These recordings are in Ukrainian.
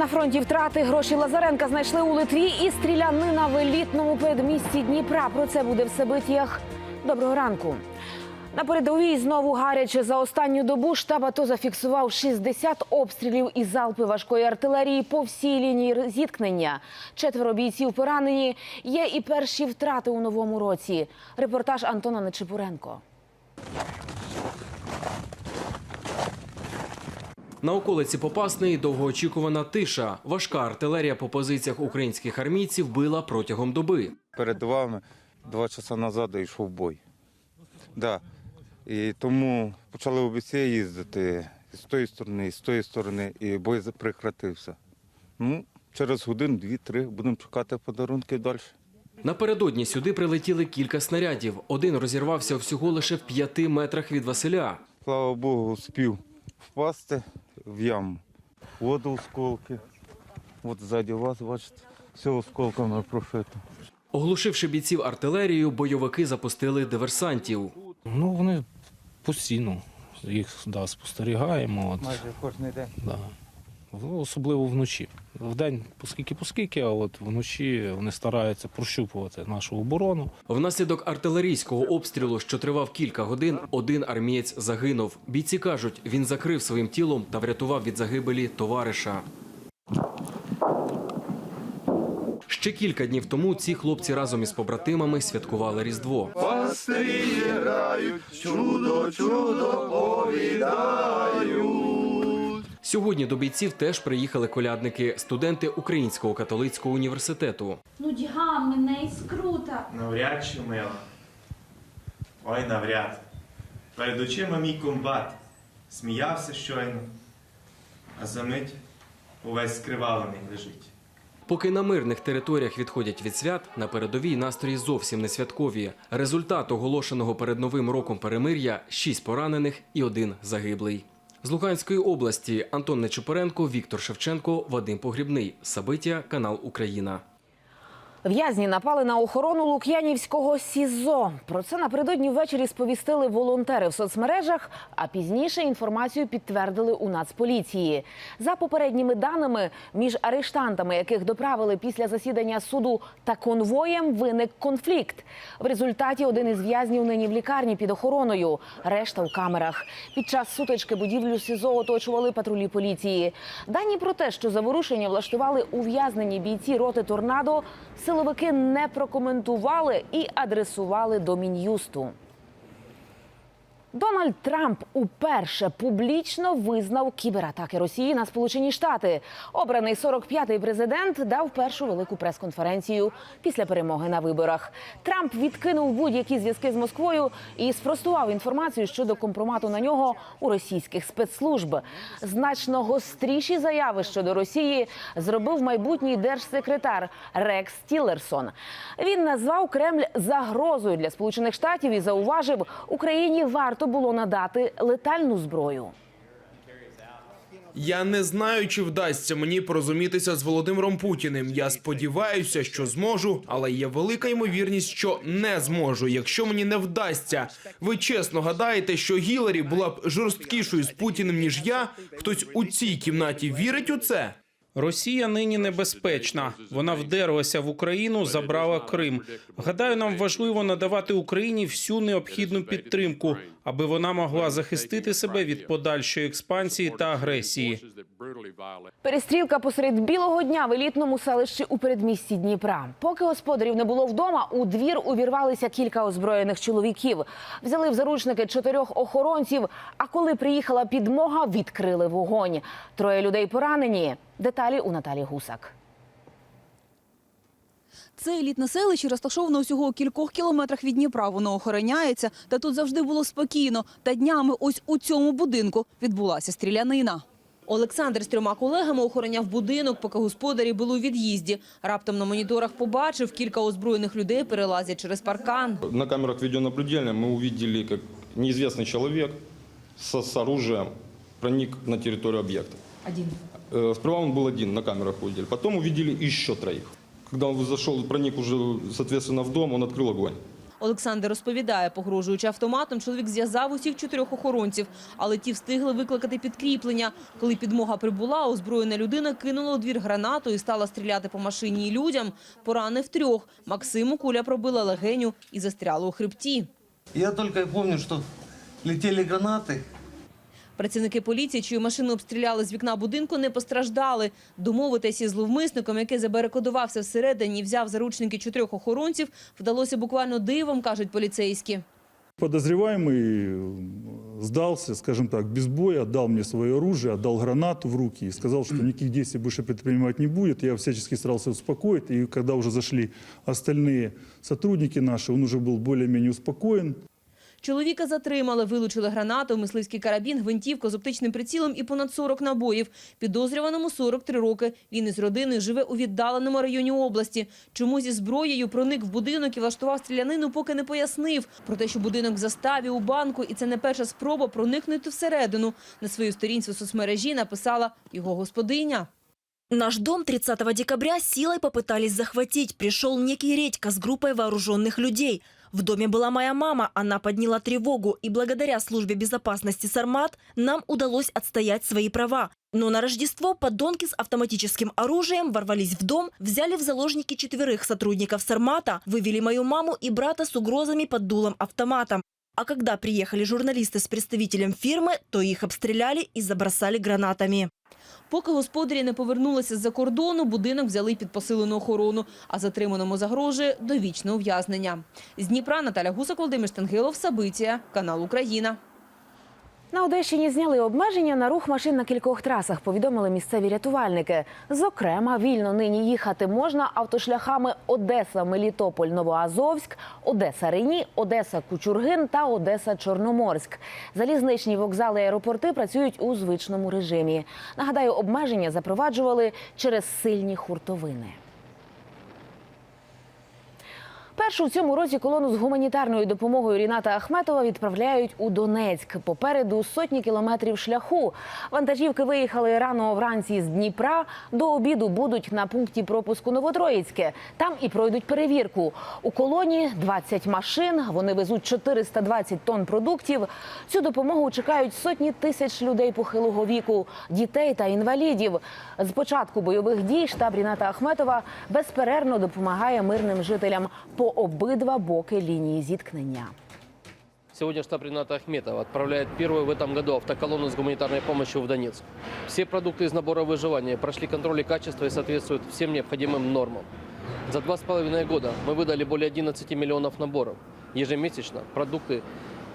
На фронті втрати гроші Лазаренка знайшли у Литві і стрілянина в елітному передмісті Дніпра. Про це буде в Себитіях. Доброго ранку. На передовій знову гаряче за останню добу штаб АТО зафіксував 60 обстрілів і залпи важкої артилерії по всій лінії зіткнення. Четверо бійців поранені. Є і перші втрати у новому році. Репортаж Антона Нечипуренко. На околиці Попасної довгоочікувана тиша. Важка артилерія по позиціях українських армійців била протягом доби. перед вами два часа назад йшов бой. Да. І тому почали обіця їздити з тої сторони, і з тої сторони, і бой прекратився. Ну, через годин, дві-три будемо чекати подарунки далі. Напередодні сюди прилетіли кілька снарядів. Один розірвався всього лише в п'яти метрах від Василя. Слава Богу, спів впасти в яму. Воду осколки. От ззаді вас, бачите, все осколками прошито. Оглушивши бійців артилерією, бойовики запустили диверсантів. Ну, вони постійно їх да, спостерігаємо. От, Майже кожен день. да. Ну, Особливо вночі. Вдень поскільки поскільки, а от вночі вони стараються прощупувати нашу оборону. Внаслідок артилерійського обстрілу, що тривав кілька годин, один армієць загинув. Бійці кажуть, він закрив своїм тілом та врятував від загибелі товариша. Ще кілька днів тому ці хлопці разом із побратимами святкували Різдво. Сьогодні до бійців теж приїхали колядники, студенти Українського католицького університету. Нудьга мене і скрута. Навряд чи мила. Ой, навряд. Перед очима мій комбат сміявся щойно, а за мить увесь скривалений лежить. Поки на мирних територіях відходять від свят, на передовій настрої зовсім не святкові. Результат оголошеного перед новим роком перемир'я шість поранених і один загиблий. З Луганської області Антон Нечупоренко, Віктор Шевченко, Вадим Погрібний. Сабиття, канал Україна. В'язні напали на охорону Лук'янівського СІЗО. Про це напередодні ввечері сповістили волонтери в соцмережах, а пізніше інформацію підтвердили у Нацполіції. За попередніми даними, між арештантами, яких доправили після засідання суду та конвоєм, виник конфлікт. В результаті один із в'язнів нині в лікарні під охороною, решта в камерах. Під час сутички будівлю СІЗО оточували патрулі поліції. Дані про те, що заворушення влаштували ув'язнені бійці роти торнадо, силовики не прокоментували і адресували до мін'юсту. Дональд Трамп уперше публічно визнав кібератаки Росії на Сполучені Штати. Обраний 45-й президент дав першу велику прес-конференцію після перемоги на виборах. Трамп відкинув будь-які зв'язки з Москвою і спростував інформацію щодо компромату на нього у російських спецслужб. Значно гостріші заяви щодо Росії зробив майбутній держсекретар Рекс Тілерсон. Він назвав Кремль загрозою для Сполучених Штатів і зауважив, Україні варто було надати летальну зброю. Я не знаю, чи вдасться мені порозумітися з Володимиром Путіним. Я сподіваюся, що зможу, але є велика ймовірність, що не зможу. Якщо мені не вдасться, ви чесно гадаєте, що Гіларі була б жорсткішою з Путіним ніж я? Хтось у цій кімнаті вірить у це? Росія нині небезпечна. Вона вдерлася в Україну, забрала Крим. Гадаю, нам важливо надавати Україні всю необхідну підтримку, аби вона могла захистити себе від подальшої експансії та агресії. Перестрілка посеред білого дня в елітному селищі у передмісті Дніпра. Поки господарів не було вдома, у двір увірвалися кілька озброєних чоловіків. Взяли в заручники чотирьох охоронців. А коли приїхала підмога, відкрили вогонь. Троє людей поранені. Деталі у Наталі Гусак. Це елітне селище розташоване усього у кількох кілометрах від Дніпра. Воно охороняється, та тут завжди було спокійно. Та днями ось у цьому будинку відбулася стрілянина. Олександр з трьома колегами охороняв будинок, поки господарі були у від'їзді. Раптом на моніторах побачив, кілька озброєних людей перелазять через паркан. На камерах видеонаблюдения мы увидели, как неизвестный человек со, с оружием проник на территорию объекта. Один. Э, Сперва он был один, на камерах увидели. Потом увидели еще троих. Когда он зашел, проник уже, соответственно, в дом, он открыл огонь. Олександр розповідає, погрожуючи автоматом, чоловік зв'язав усіх чотирьох охоронців, але ті встигли викликати підкріплення. Коли підмога прибула, озброєна людина кинула у двір гранату і стала стріляти по машині і людям. Поранив трьох. Максиму куля пробила легеню і застряла у хребті. Я только и помню, что летели гранаты. Працівники поліції, чию машину обстріляли з вікна будинку, не постраждали. Домовитися із зловмисником, який забарикодувався всередині і взяв заручники чотирьох охоронців, вдалося буквально дивом, кажуть поліцейські. Подозреваемый э, сдался, скажем так, без боя, отдал мне свое оружие, отдал гранату в руки и сказал, что никаких действий больше предпринимать не будет. Я всячески старался успокоить, и когда уже зашли остальные сотрудники наши, он уже был более-менее успокоен. Чоловіка затримали, вилучили гранату, мисливський карабін, гвинтівку з оптичним прицілом і понад 40 набоїв. Підозрюваному 43 роки. Він із родиною живе у віддаленому районі області. Чому зі зброєю проник в будинок і влаштував стрілянину, поки не пояснив. Про те, що будинок в заставі у банку, і це не перша спроба проникнути всередину. На свою сторінці у соцмережі написала його господиня. Наш дом 30 декабря силой попытались захватить. Пришел некий редька с группой вооруженных людей. В доме была моя мама, она подняла тревогу, и благодаря службе безопасности «Сармат» нам удалось отстоять свои права. Но на Рождество подонки с автоматическим оружием ворвались в дом, взяли в заложники четверых сотрудников «Сармата», вывели мою маму и брата с угрозами под дулом автомата. А когда приехали журналисты с представителем фирмы, то их обстреляли и забросали гранатами. Поки господарі не повернулися з-за кордону, будинок взяли під посилену охорону, а затриманому загрожує довічне ув'язнення. З Дніпра Наталя Гусак, Володимир Штангилов, Сабиція, канал Україна. На Одещині зняли обмеження на рух машин на кількох трасах, повідомили місцеві рятувальники. Зокрема, вільно нині їхати можна автошляхами Одеса, Мелітополь, Новоазовськ, Одеса Рені, Одеса Кучургин та Одеса Чорноморськ. Залізничні вокзали і аеропорти працюють у звичному режимі. Нагадаю, обмеження запроваджували через сильні хуртовини. Першу в цьому році колону з гуманітарною допомогою Ріната Ахметова відправляють у Донецьк. Попереду сотні кілометрів шляху. Вантажівки виїхали рано вранці з Дніпра. До обіду будуть на пункті пропуску Новотроїцьке. Там і пройдуть перевірку. У колоні 20 машин. Вони везуть 420 тонн продуктів. Цю допомогу чекають сотні тисяч людей похилого віку, дітей та інвалідів. З початку бойових дій штаб Ріната Ахметова безперервно допомагає мирним жителям по обидва боки лінії зіткнення. Сегодня штаб Рената Ахметова отправляет первую в этом году автоколонну с гуманитарной помощью в Донецк. Все продукты из набора выживания прошли контроль и качество и соответствуют всем необходимым нормам. За два с половиной года мы выдали более 11 миллионов наборов. Ежемесячно продукты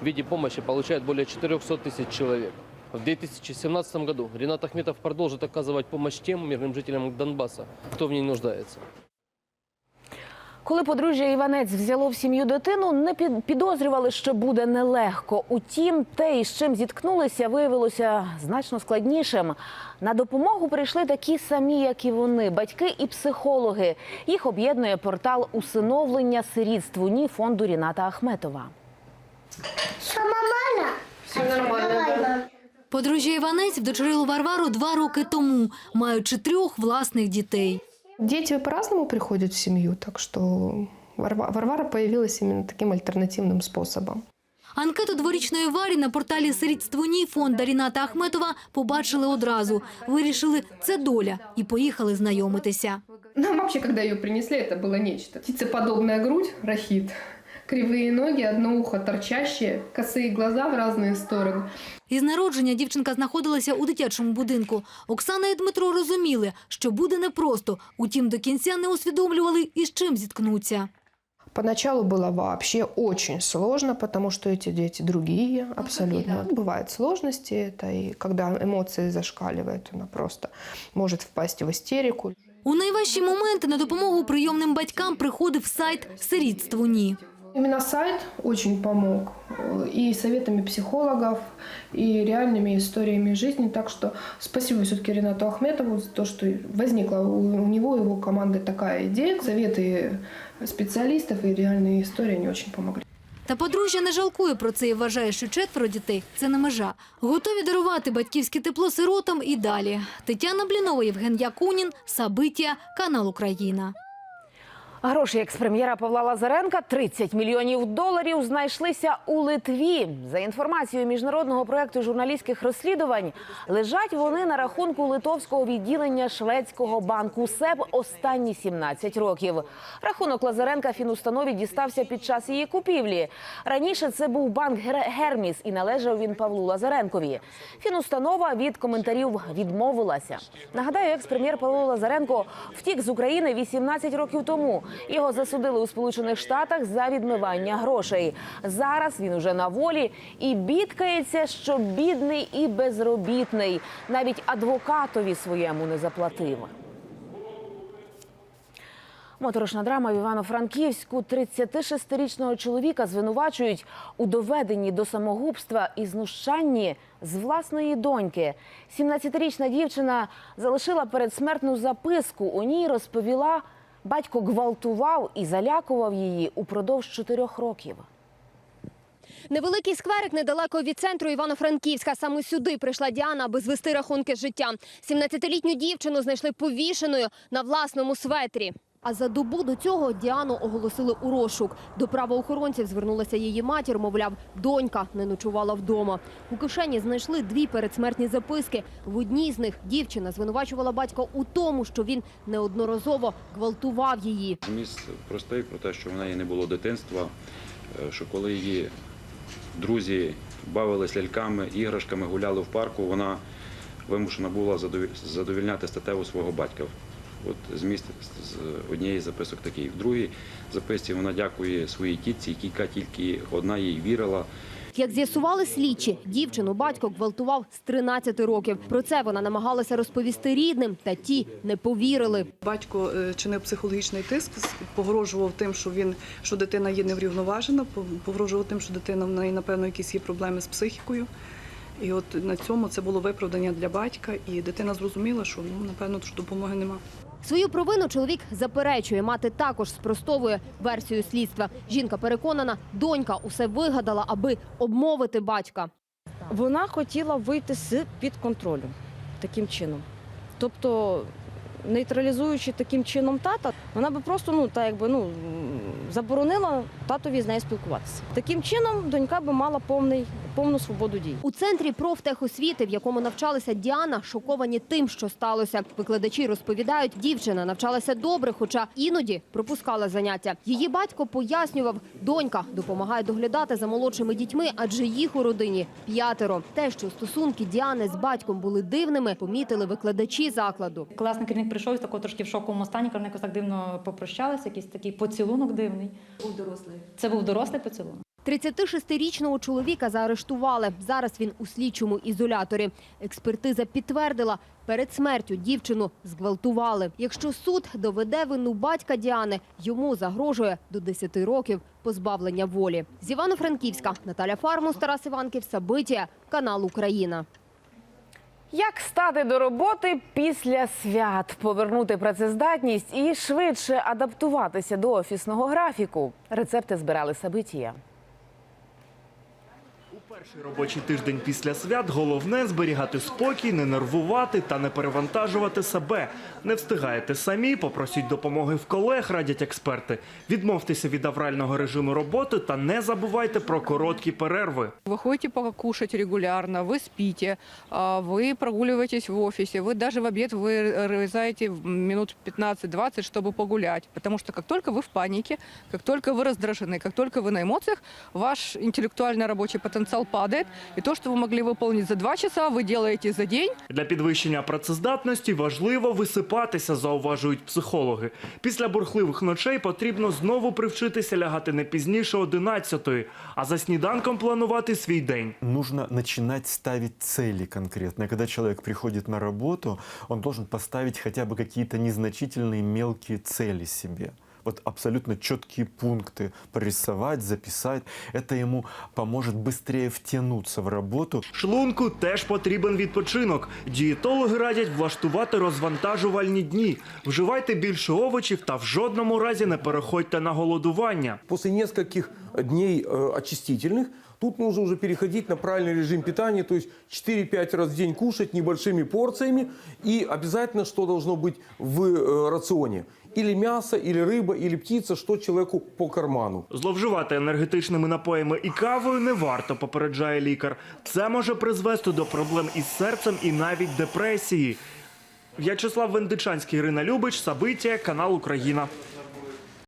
в виде помощи получают более 400 тысяч человек. В 2017 году Ренат Ахметов продолжит оказывать помощь тем мирным жителям Донбасса, кто в ней нуждается. Коли подружжя Іванець взяло в сім'ю дитину, не під- підозрювали, що буде нелегко. Утім, те, із чим зіткнулися, виявилося значно складнішим. На допомогу прийшли такі самі, як і вони, батьки і психологи. Їх об'єднує портал усиновлення сирітству ні фонду Ріната Ахметова. Подружжя Іванець вдочерило Варвару два роки тому, маючи трьох власних дітей. Дети по-разному приходят в семью, так что Варва- Варвара появилась именно таким альтернативным способом. Анкету дворічної Варі на порталі «Сирітство ні» фонда Ріната Ахметова побачили одразу. Вирішили – це доля і поїхали знайомитися. Нам вообще, когда ее принесли, это было нечто. Птицеподобная грудь, рахит, кривые ноги, одно ухо торчащее, косые глаза в разные стороны. Із народження дівчинка знаходилася у дитячому будинку. Оксана і Дмитро розуміли, що буде непросто. Утім, до кінця не усвідомлювали, із чим зіткнуться. Поначалу было вообще очень сложно, потому что эти дети другие абсолютно. Бывают сложности, это и когда эмоции зашкаливают, она просто может впасть в истерику. У найважчі моменти на допомогу прийомним батькам приходив сайт «Сирітство ні». Именно сайт очень помог э, и советами психологов, и реальными историями жизни. Так что спасибо все-таки Ренату Ахметову за то, что возникла у у него и его команды такая идея. Советы специалистов и реальные истории они очень помогли. Та подружжя не жалкує про це і вважає, що четверо дітей – це не межа. Готові дарувати батьківське тепло сиротам і далі. Тетяна Блінова, Євген Якунін, Сабиття, канал Україна. Гроші експрем'єра Павла Лазаренка 30 мільйонів доларів знайшлися у Литві. За інформацією міжнародного проекту журналістських розслідувань, лежать вони на рахунку литовського відділення шведського банку СЕБ останні 17 років. Рахунок Лазаренка фінустанові дістався під час її купівлі. Раніше це був банк Гер- Герміс і належав він Павлу Лазаренкові. Фінустанова від коментарів відмовилася. Нагадаю, екс-прем'єр Павло Лазаренко втік з України 18 років тому. Його засудили у Сполучених Штатах за відмивання грошей. Зараз він уже на волі і бідкається, що бідний і безробітний. Навіть адвокатові своєму не заплатив. Моторошна драма в Івано-Франківську 36-річного чоловіка звинувачують у доведенні до самогубства і знущанні з власної доньки. 17-річна дівчина залишила передсмертну записку. У ній розповіла, батько гвалтував і залякував її упродовж чотирьох років. Невеликий скверик недалеко від центру Івано-Франківська. Саме сюди прийшла Діана, аби звести рахунки з життям. 17-літню дівчину знайшли повішеною на власному светрі. А за добу до цього Діану оголосили у розшук. До правоохоронців звернулася її матір. Мовляв, донька не ночувала вдома. У кишені знайшли дві передсмертні записки. В одній з них дівчина звинувачувала батька у тому, що він неодноразово гвалтував її. Зміст простий про те, що в неї не було дитинства, е, що коли її друзі бавились ляльками, іграшками, гуляли в парку, вона вимушена була задові- задовільняти статеву свого батька. От зміст з однієї записок такий. В другій записці вона дякує своїй тітці, яка тільки одна їй вірила. Як з'ясували слідчі, дівчину батько гвалтував з 13 років. Про це вона намагалася розповісти рідним, та ті не повірили. Батько е, чинив психологічний тиск, погрожував тим, що він що дитина є неврівноважена, погрожував тим, що дитина в неї напевно якісь є проблеми з психікою. І от на цьому це було виправдання для батька, і дитина зрозуміла, що ну напевно що допомоги нема. Свою провину чоловік заперечує. Мати також спростовує версію слідства. Жінка переконана, донька усе вигадала, аби обмовити батька. Вона хотіла вийти з під контролю таким чином. Тобто, нейтралізуючи таким чином тата, вона би просто ну так якби ну заборонила татові з нею спілкуватися. Таким чином донька би мала повний повну свободу дій. У центрі профтехосвіти, в якому навчалася Діана, шоковані тим, що сталося. Викладачі розповідають, дівчина навчалася добре, хоча іноді пропускала заняття. Її батько пояснював, донька допомагає доглядати за молодшими дітьми, адже їх у родині п'ятеро. Те, що стосунки Діани з батьком були дивними, помітили викладачі закладу. Класний керівник прийшов такого трошки в шоковому стані, якось так дивно попрощалися, якийсь такий поцілунок дивний. Був дорослий. Це був дорослий поцілунок. 36-річного чоловіка заарештували. Зараз він у слідчому ізоляторі. Експертиза підтвердила, перед смертю дівчину зґвалтували. Якщо суд доведе вину батька Діани, йому загрожує до 10 років позбавлення волі. З Івано-Франківська Наталя Фармус, Тарас Іванків, Сабитія, канал Україна. Як стати до роботи після свят, повернути працездатність і швидше адаптуватися до офісного графіку? Рецепти збирали Сабитія. Перший робочий тиждень після свят головне зберігати спокій, не нервувати та не перевантажувати себе. Не встигаєте самі, попросіть допомоги в колег, радять експерти. Відмовтеся від аврального режиму роботи та не забувайте про короткі перерви. Вы ходите покушать регулярно, вы спите, а, вы прогуливаетесь в офисе, вы даже в обед вырезаете минут 15-20, чтобы погулять. Потому что как только вы в панике, как только вы раздражены, как только вы на эмоциях, ваш интеллектуальный рабочий потенциал падает. И то, что вы могли выполнить за два часа, вы делаете за день. Для підвищення працездатності важливо висипатися, зауважують психологи. Після бурхливих ночей потрібно знову привчитися лягати не пізніше 11-ї, а за сніданком планувати свій день. Нужно начинать ставить цели конкретные. Когда человек приходит на работу, он должен поставить хотя бы какие-то незначительные мелкие цели себе. Вот абсолютно четкие пункты прорисовать, записать. Это ему поможет быстрее втянуться в работу. Шлунку теж потрібен відпочинок. Дієтологи радять влаштувати розвантажувальні дні. Вживайте більше овочів та в жодному разі не переходьте на голодування. После нескольких дней э, очистительных Тут нужно уже переходить на правильный режим питания, то есть 4-5 раз в день кушать небольшими порциями. И обязательно что должно быть в э, рационе? Или мясо, или рыба, или птица, что человеку по карману. Зловживати енергетичними напоями і кавою не варто, попереджає лікар. Це може призвести до проблем із серцем і навіть депресії. В'ячеслав Вендичанський, Ірина Любич, Сабиття, канал Україна.